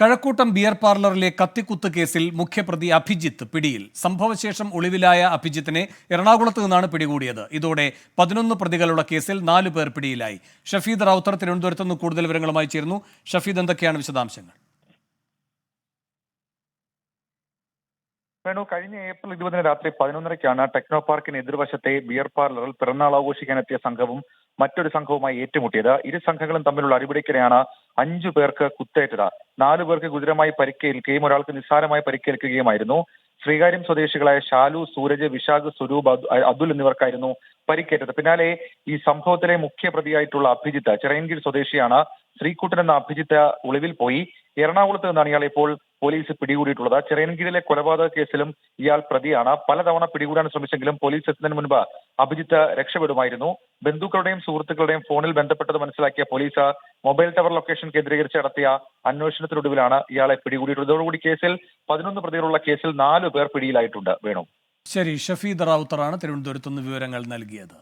Kazhakkoottam beer പാർലറിലെ കത്തിക്കുത്ത് കേസിൽ മുഖ്യപ്രതി അഭിജിത്ത് പിടിയിൽ. സംഭവശേഷം ഒളിവിലായ അഭിജിത്തിനെ എറണാകുളത്ത് നിന്നാണ് പിടികൂടിയത്. ഇതോടെ പതിനൊന്ന് പ്രതികളുള്ള കേസിൽ നാലു പേർ പിടിയിലായി. ഷഫീദ് റൌത്തർ തിരുവനന്തപുരത്ത് നിന്ന് കൂടുതൽ വിവരങ്ങളുമായി ചേർന്നു ഷഫീദ് എന്തൊക്കെയാണ് വിശദാംശങ്ങൾ? വേണു കഴിഞ്ഞ ഏപ്രിൽ ഇരുപതിന് രാത്രി പതിനൊന്നരയ്ക്കാണ് ടെക്നോ പാർക്കിന് എതിർവശത്തെ ബിയർ പാർലറിൽ പിറന്നാൾ ആഘോഷിക്കാനെത്തിയ സംഘവും മറ്റൊരു സംഘവുമായി ഏറ്റുമുട്ടിയത്. ഇരു സംഘങ്ങളും തമ്മിലുള്ള അടിപിടിക്കിടെയാണ് അഞ്ചു പേർക്ക് കുത്തേറ്റത്. നാലു പേർക്ക് ഗുരുതരമായി പരിക്കേൽക്കുകയും ഒരാൾക്ക് നിസ്സാരമായി പരിക്കേൽക്കുകയുമായിരുന്നു. ശ്രീകാര്യം സ്വദേശികളായ ഷാലു സൂരജ് വിശാഖ് സ്വരൂപ് അബ്ദുൽ എന്നിവർക്കായിരുന്നു പരിക്കേറ്റത്. പിന്നാലെ ഈ സംഭവത്തിലെ മുഖ്യ പ്രതിയായിട്ടുള്ള അഭിജിത്ത് ചിറയൻകീഴ് സ്വദേശിയാണ്. ശ്രീകുട്ടൻ എന്ന അഭിജിത്ത് ഒളിവിൽ പോയി. എറണാകുളത്ത് നിന്നാണ് ഇയാൾ ഇപ്പോൾ പോലീസ് പിടികൂടിയിട്ടുള്ളത്. ചിറയൻകീഴിലെ കൊലപാതക കേസിലും ഇയാൾ പ്രതിയാണ്. പലതവണ പിടികൂടാൻ ശ്രമിച്ചെങ്കിലും പോലീസ് എത്തുന്നതിന് മുൻപ് അഭിജിത്ത് രക്ഷപ്പെടുമായിരുന്നു. ബന്ധുക്കളുടെയും സുഹൃത്തുക്കളുടെയും ഫോണിൽ ബന്ധപ്പെട്ടത് മനസ്സിലാക്കിയ പോലീസ് മൊബൈൽ ടവർ ലൊക്കേഷൻ കേന്ദ്രീകരിച്ച് നടത്തിയ അന്വേഷണത്തിനൊടുവിലാണ് ഇയാളെ പിടികൂടിയിട്ടുള്ളത്. ഇതോടുകൂടി കേസിൽ പതിനൊന്ന് പ്രതികളുള്ള കേസിൽ നാല് പേർ പിടിയിലായിട്ടുണ്ട് വേണു. ശരി ഷഫീദ് റാവുത്തറാണ് തിരുവനന്തപുരത്ത് നിന്ന് വിവരങ്ങൾ നൽകിയത്.